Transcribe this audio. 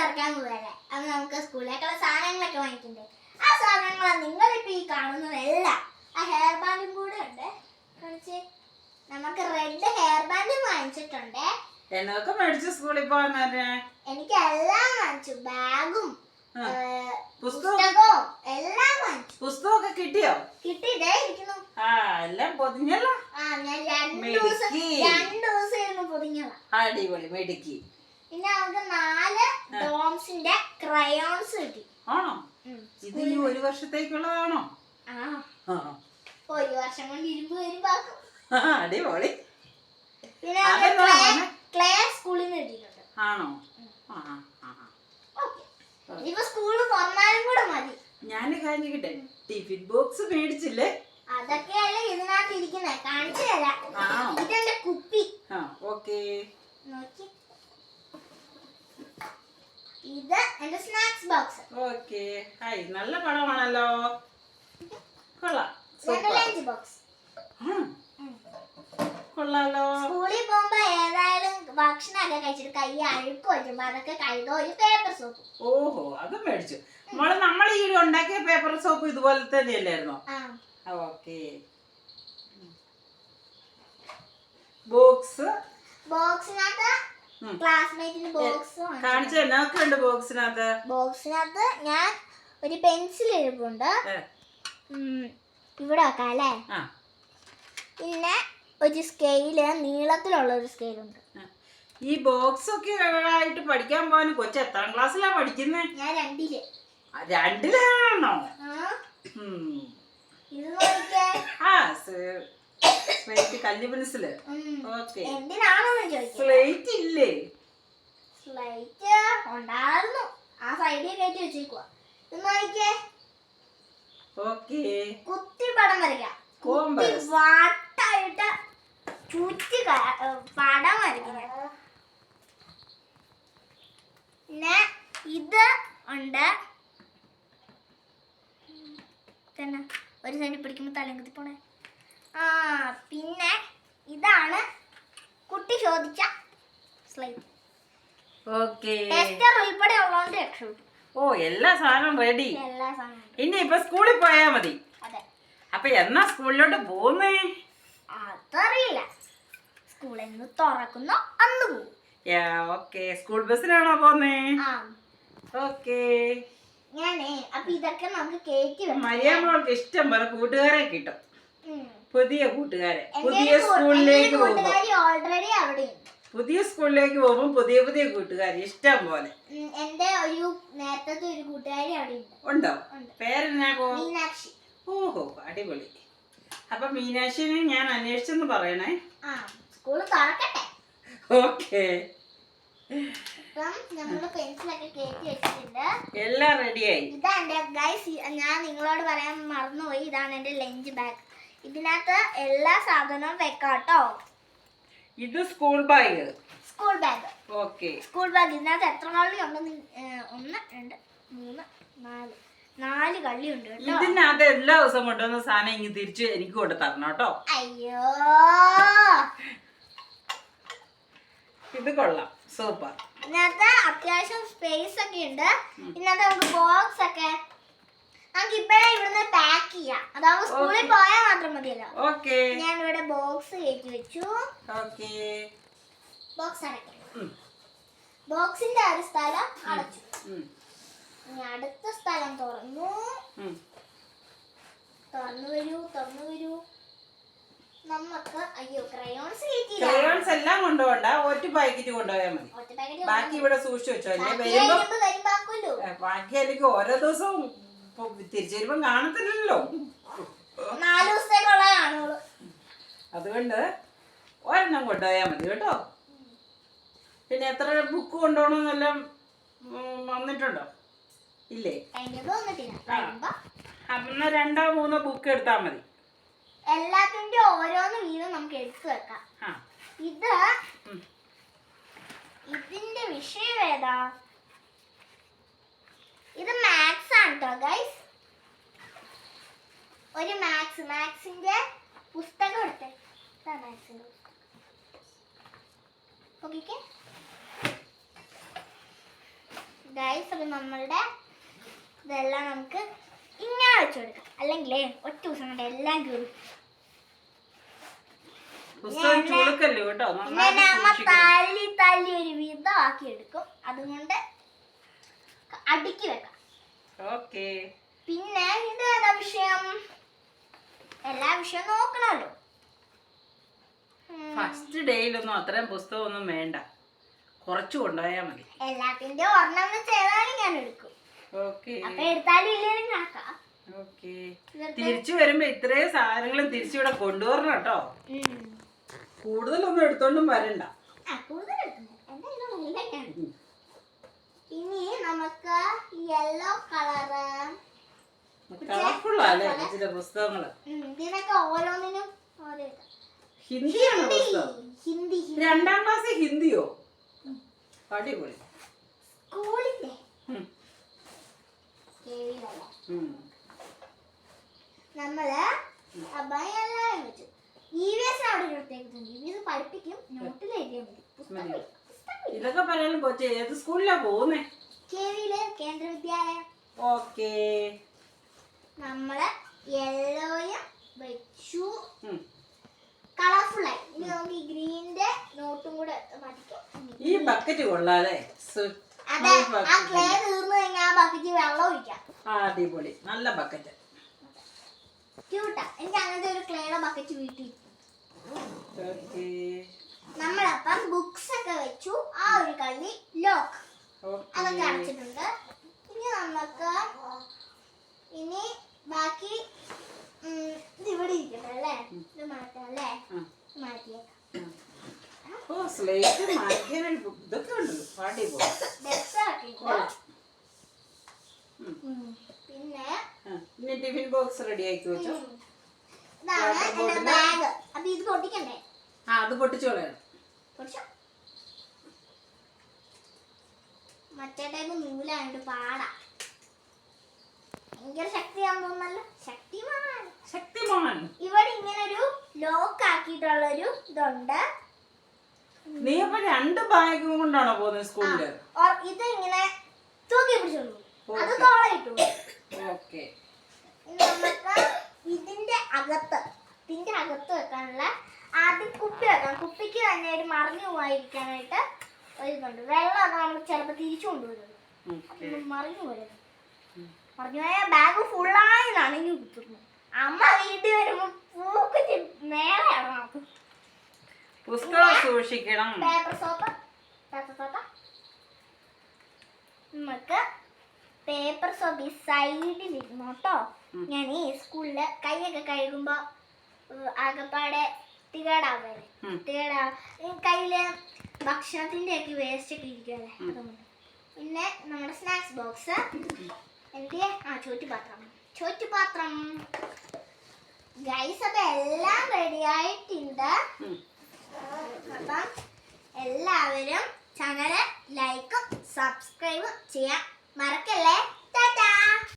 തുറക്കാൻ പോകല്ലേ അത് നമുക്ക് സ്കൂളിലേക്കുള്ള സാധനങ്ങളൊക്കെ വാങ്ങിക്കണ്ടേ? ആ സാധനങ്ങളാ നിങ്ങൾ നിങ്ങളിപ്പോ ഈ കാണുന്നതെല്ലാം. ആ ഹെയർ ബാൻഡും കൂടെ ഉണ്ട്. കാണിച്ചേ. നമുക്ക് റെഡ് ഹെയർ ബാൻഡും വാങ്ങിച്ചിട്ടുണ്ട്. എന്നൊക്കെ മേടിച്ച് സ്കൂളിൽ പോകാൻ എനിക്ക് എല്ലാം വാങ്ങിച്ചു. ബാഗും പുസ്തകവും. എല്ലാം വാങ്ങിച്ചു. പുസ്തകമൊക്കെ കിട്ടിയോ? കിട്ടിയിട്ടേ ഇരിക്കുന്നു. ആ എല്ലാം പൊതിഞ്ഞല്ലോ. ആ ഞാൻ രണ്ട് ദിവസം. രണ്ട് ദിവസം ഇരുന്ന് പൊതിഞ്ഞതാ. അടിപൊളി. മെടുക്കി. പിന്നെ നമുക്ക് നാല് ഡോംസിന്റെ ക്രയോൺസ് കിട്ടി. ആണോ. ഇത് ഈ ഒരു വർഷത്തേക്കുള്ളതാണോ. ഒരു വർഷം കൊണ്ട് ഇരുമ്പ് വരുമ്പാക്കും അടിപൊളി. പിന്നെ അതെന്താ മോനെ? ക്ലേ സ്കൂളിൽ നിന്ന് കിട്ടിയിട്ടുണ്ട്. ആണോ? സ്കൂൾ തുറന്നാലും കൂടെ മതി. ഞാൻ കഴിഞ്ഞിട്ടെ ടിഫിൻ ബോക്സ് മേടിച്ചില്ലേ? അതൊക്കെയല്ലേ ഇതിനകത്ത് ഇരിക്കുന്നത് കാണിച്ചു തരാം. ഇതെന്റെ കുപ്പി. ഓക്കേ. നോക്കി. ഇത് എന്റെ സ്നാക്സ് ബോക്സ് ഓക്കേ. ഹായ് നല്ല പടമാണല്ലോ. കൊള്ളാം. Lunch box. കൊള്ളാലോ. സ്കൂളിൽ പോകുമ്പോ ഏതായാലും ഭക്ഷണമൊക്കെ കഴിച്ചിട്ട് കൈ അഴുക്ക് വരുമ്പോ അതൊക്കെ കഴുകുക ഒരു പേപ്പർ സോപ്പ് ഓഹോ അത് മേടിച്ചു. മോളെ നമ്മൾ ഈ ഉണ്ടാക്കിയ പേപ്പർ സോപ്പ് ഇതുപോലെ തന്നെയല്ലായിരുന്നോ? ഓക്കെ. ബോക്സ് ബോക്സിനകത്ത്. ക്ലാസ്മേറ്റിന് ബോക്സ് കാണിച്ചു എന്നൊക്കെ ഉണ്ട് ബോക്സിനകത്ത് ബോക്സിനകത്ത് ഞാൻ ഒരു പെൻസിൽ എഴുപുണ്ട് ഇവിടെ വെക്കാം അല്ലേ പിന്നെ ഒരു സ്കെയിൽ നീളത്തിലുള്ള ഒരു സ്കെയിലുണ്ട്. ഈ ബോക്സ് ഒക്കെ ആയിട്ട് പഠിക്കാൻ പോകാൻ കൊച്ചു എത്രാം ക്ലാസ്സിലാ പഠിക്കുന്നേ? ഞാൻ രണ്ടിൽ. രണ്ടിലാണോ ആ, ഉം. ഇത് നോക്കിക്കേ ആ സ്ലേറ്റ് കല്ല് പെൻസിൽ. ഓക്കെ. എന്തിനാണെന്ന് ചോദിക്കും. സ്ലേറ്റ് ഇല്ലേ? സ്ലൈറ്റ് ഉണ്ടായിരുന്നു. ആ സൈഡിൽ കയറ്റി വെച്ചേക്കുവാ. നോക്കിക്കേ ഓക്കെ. കുത്തി പടം വരയ്ക്കാം. വാട്ടായിട്ട് ചുറ്റി പടം വരയ്ക്കുന്നത് പിന്നെ ഇത് ഉണ്ട്. തന്നെ ഒരു സൈഡിൽ പിടിക്കുമ്പോൾ തലങ്കത്തി കുത്തി പോണേ. ആ പിന്നെ ഇതാണ് കുട്ടി ചോദിച്ച സ്ലൈഡ് ഓക്കെ ടെസ്റ്റർ ഉൾപ്പെടെ ഉള്ളതുകൊണ്ട് രക്ഷപ്പെട്ടു ഓ എല്ലാ സാധനവും റെഡി എല്ലാ സാധനവും ഇനി ഇപ്പൊ സ്കൂളിൽ പോയാ മതി. അതെ. അപ്പൊ എന്നാ സ്കൂളിലോട്ട് പോകുന്നേ അതറിയില്ല. സ്കൂൾ എന്ന് തുറക്കുന്നോ അന്ന് പോകും ഓക്കെ സ്കൂൾ ബസ്സിലാണോ പോന്നേ ഓക്കെ ഞാനേ അപ്പൊ ഇതൊക്കെ നമുക്ക് കേറ്റി മരിയാമ്മൾക്ക് ഇഷ്ടം പോലെ കൂട്ടുകാരെ കിട്ടും. പുതിയ കൂട്ടുകാരെ പുതിയ സ്കൂളിലേക്ക് പോകുമ്പോൾ ഓൾറെഡി അവിടെ പുതിയ സ്കൂളിലേക്ക് പോകുമ്പോ പുതിയ പുതിയ കൂട്ടുകാർ ഇഷ്ടം പോലെ. എന്റെ ഒരു നേരത്തെ ഒരു കൂട്ടുകാരി അവിടെ ഉണ്ട്. പേരെന്നാ മീനാക്ഷി. ഓഹോ അടിപൊളി. അപ്പൊ മീനാക്ഷിനെ ഞാൻ അന്വേഷിച്ചെന്ന് പറയണേ. സ്കൂൾ തുറക്കട്ടെ. ഓക്കെ. എല്ലാം റെഡിയായി ഇതാ എന്റെ ഗൈസ് ഞാൻ നിങ്ങളോട് പറയാൻ മറന്നുപോയി. ഇതാണ് എന്റെ ലഞ്ച് ബാഗ് ഇതിനകത്ത് എല്ലാ സാധനവും വെക്കാട്ടോ. ഇത് school bag school bag okay school bag ഇതിനകത്ത് എത്ര കള്ളി ഏഹ്, ഒന്ന് രണ്ട് മൂന്ന് നാല്. നാല് കള്ളി ഉണ്ട് കേട്ടോ. ഇതിനകത്ത് എല്ലാ ദിവസവും കൊണ്ടുവന്ന സാധനം ഇങ്ങ് തിരിച്ച് എനിക്ക് കൊണ്ട് തരണം കേട്ടോ. അയ്യോ. ഇത് കൊള്ളാം. സൂപ്പർ ഇതിനകത്ത് അത്യാവശ്യം സ്പേസ് ഒക്കെ ഉണ്ട്. ഇതിനകത്ത് നമുക്ക് ബോക്സ് ഒക്കെ നമുക്ക് ഇപ്പഴേ ഇവിടുന്ന് പാക്ക് ചെയ്യാം. അതാവുമ്പോ സ്കൂളിൽ പോയാൽ മാത്രം മതിയല്ലോ. ഓക്കെ ഞാൻ ഇവിടെ ബോക്സ് കയറ്റി വെച്ചു. ഓക്കെ ബോക്സ് അടയ്ക്കണം ബോക്സിന്റെ ഒരു സ്ഥലം അടച്ചു. ഇനി അടുത്ത സ്ഥലം തുറന്നു. തുറന്നു വരൂ തുറന്നു വരൂ. നമുക്ക് അയ്യോ ക്രയോൺസ് ക്രയോൺസ് എല്ലാം കൊണ്ടുപോകണ്ട. ഒറ്റ പാക്കറ്റ് കൊണ്ടുപോയാൽ മതി. ബാക്കി ഇവിടെ സൂക്ഷിച്ചു വെച്ചോ. അല്ലേ വരുമ്പോ ബാക്കി അല്ലെങ്കിൽ ഓരോ ദിവസവും തിരിച്ചു വരുമ്പം കാണത്തില്ലല്ലോ. നാല് ദിവസത്തേക്കുള്ള കാണുള്ളൂ. അതുകൊണ്ട് ഒരെണ്ണം കൊണ്ടുപോയാൽ മതി കേട്ടോ. പിന്നെ എത്ര ബുക്ക് കൊണ്ടുപോകണമെന്നെല്ലാം വന്നിട്ടുണ്ടോ? ഇല്ലേ? അന്ന് രണ്ടോ. മൂന്നോ ബുക്ക് എടുത്താൽ മതി. എല്ലാത്തിന്റെ ഓരോന്നും വീതം നമുക്ക് എടുത്തു വെക്കാം. ഇത് ഇതിന്റെ വിഷയം ഏതാ? ഇത് മാത്സ് കേട്ടോ ഗൈസ് ഒരു മാത്സ് മാത്സിന്റെ പുസ്തകം എടുത്ത്. ഇതാ മാത്സിന്റെ ഗൈസ് അപ്പം നമ്മളുടെ ഇതെല്ലാം നമുക്ക് ഇങ്ങനെ വെച്ച് കൊടുക്കാം. അല്ലെങ്കിൽ ഒറ്റ ദിവസം കൊണ്ട് എല്ലാം കീറും തല്ലി തല്ലി ഒരു വിധമാക്കി എടുക്കും അതുകൊണ്ട് അടുക്കി വെക്കാം. ഓക്കെ. പിന്നെ ഇത് ഏതാ വിഷയം? എല്ലാ വിഷയം നോക്കണല്ലോ. ഫസ്റ്റ് ഡേയിലൊന്നും അത്രയും പുസ്തകമൊന്നും വേണ്ട. കുറച്ച് കൊണ്ടുപോയാൽ മതി. എല്ലാത്തിന്റെ ഒരെണ്ണം ചെയ്താലും ഞാൻ എടുക്കും. ഓക്കെ. അപ്പൊ എടുത്താലും ഇല്ലെങ്കിലും കണക്കാം ഓക്കെ. തിരിച്ചു വരുമ്പോ ഇത്രയും സാധനങ്ങളും തിരിച്ചു ഇവിടെ കൊണ്ടുവരണം കേട്ടോ. കൂടുതലൊന്നും എടുത്തോണ്ടും വരണ്ട. കൂടുതൽ. ഇനി നമുക്ക് യെല്ലോ കളറ് കളർഫുൾ അല്ലേ ഇതിന്റെ പുസ്തകങ്ങൾ. ഇതിനൊക്കെ ഓരോന്നിനും ഓരോ ഇത്. ഹിന്ദിയാണ് പുസ്തകം? ഹിന്ദി രണ്ടാം ക്ലാസ് ഹിന്ദിയോ? അടിപൊളി. സ്കൂളിന്റെ. നമ്മൾ അഭയെല്ലാം വെച്ചു. ഇ വി എസ് അവിടെ കൊടുത്തേക്കുന്നുണ്ട് ഇ വി എസ് പഠിപ്പിക്കും നോട്ടിൽ എഴുതിയാൽ മതി. പുസ്തകം മതി. ഇതൊക്കെ പറയാനും കൊച്ചെ ഏത് സ്കൂളിലാ പോകുന്നേ കേന്ദ്ര വിദ്യാലയം. ഓക്കേ. നമ്മൾ യെല്ലോയും വെച്ചു. കളർഫുൾ ആയി. ഇനി നമുക്ക് ഈ ഗ്രീനിന്റെ നോട്ടും കൂടെ ഈ ബക്കറ്റ് കൊള്ളാല്ലേ? സു- അതെ ആ ക്ലേ തീർന്നു കഴിഞ്ഞാൽ ആ ബക്കറ്റ് വെള്ളം ഒഴിക്കാം. അടിപൊളി. നല്ല ബക്കറ്റ് ക്യൂട്ടാ എനിക്ക് അങ്ങനത്തെ ഒരു ക്ലേയുടെ ബക്കറ്റ് വീട്ടിൽ ഓക്കേ നമ്മളപ്പം ബുക്സ് ഒക്കെ വെച്ചു ആ ഒരു കളി ലോക്ക് അതൊക്കെ ഓക്കേ അടച്ചിട്ടുണ്ട് ഇനി നമുക്ക് ഇനി ബാക്കി ഉം, ഇത് ഇവിടെ ഇരിക്കട്ടെ അല്ലേ ഇത് മാറ്റാം അല്ലേ ആ. മാറ്റിയേക്കാം മാറ്റിയാനായിട്ട് ബുക്ക് ഇതൊക്കെ ഉണ്ടല്ലോ പാടി. ഉം. പിന്നെ ടിഫിൻ ബോക്സ് റെഡി ആക്കി വെച്ചോ. ആ അത് പൊട്ടിച്ചോളാം. പൊട്ടിച്ചോ. മറ്റേ ടൈപ്പ് നൂലായിട്ട് പാടാ. ഭയങ്കര ശക്തിയാന്ന് തോന്നല്ലോ ശക്തിമാൻ. ശക്തിമാൻ. ഇവിടെ ഇങ്ങനെ ഒരു ലോക്ക് ആക്കിയിട്ടുള്ള ഒരു ഇതുണ്ട്. നീ അപ്പൊ രണ്ട് ബാഗും കൊണ്ടാണോ പോകുന്നത് സ്കൂളിൽ? ഇത് ഇങ്ങനെ തൂക്കി പിടിച്ചോളൂ അത് Okay. തോളയിട്ടു ഓക്കെ. നമുക്ക് ഇതിന്റെ അകത്ത് ഇതിന്റെ അകത്ത് വെക്കാനുള്ള ആദ്യം കുപ്പി വെക്കാം. കുപ്പിക്ക് തന്നെ ഒരു മറിഞ്ഞു പോയിരിക്കാനായിട്ട് ഒരു വെള്ളമൊക്കെ നമ്മൾ ചിലപ്പോൾ തിരിച്ചു അപ്പം മറിഞ്ഞു പോരുത്. മറിഞ്ഞു പോയാൽ ബാഗ് ഫുള്ളായി നനഞ്ഞു കുത്തുന്നു അമ്മ വീട്ടിൽ വരുമ്പോൾ പൂക്ക് നേരെയാണ് നമുക്ക് പുസ്തകം സൂക്ഷിക്കണം. പേപ്പർ സോപ്പ് പേപ്പർ സോപ്പ് നമുക്ക് പേപ്പർ സോപ്പ് ഈ സൈഡിൽ ഇരുന്നു കേട്ടോ ഞാൻ ഈ സ്കൂളിൽ കൈയൊക്കെ കഴുകുമ്പോ ആകപ്പാടെ തികടാവല്ലേ? തികടാ. കയ്യിൽ ഭക്ഷണത്തിന്റെ ഒക്കെ വേസ്റ്റ് ഒക്കെ ഇരിക്കുമല്ലേ പിന്നെ നമ്മുടെ സ്നാക്സ് ബോക്സ് എന്ത് ആ ചോറ്റുപാത്രം ചോറ്റുപാത്രം ഗൈസ് അപ്പൊ എല്ലാം റെഡി ആയിട്ടുണ്ട്. അപ്പം എല്ലാവരും ചാനൽ ലൈക്കും സബ്സ്ക്രൈബും ചെയ്യാൻ മറക്കല്ലേ? ടാറ്റാ!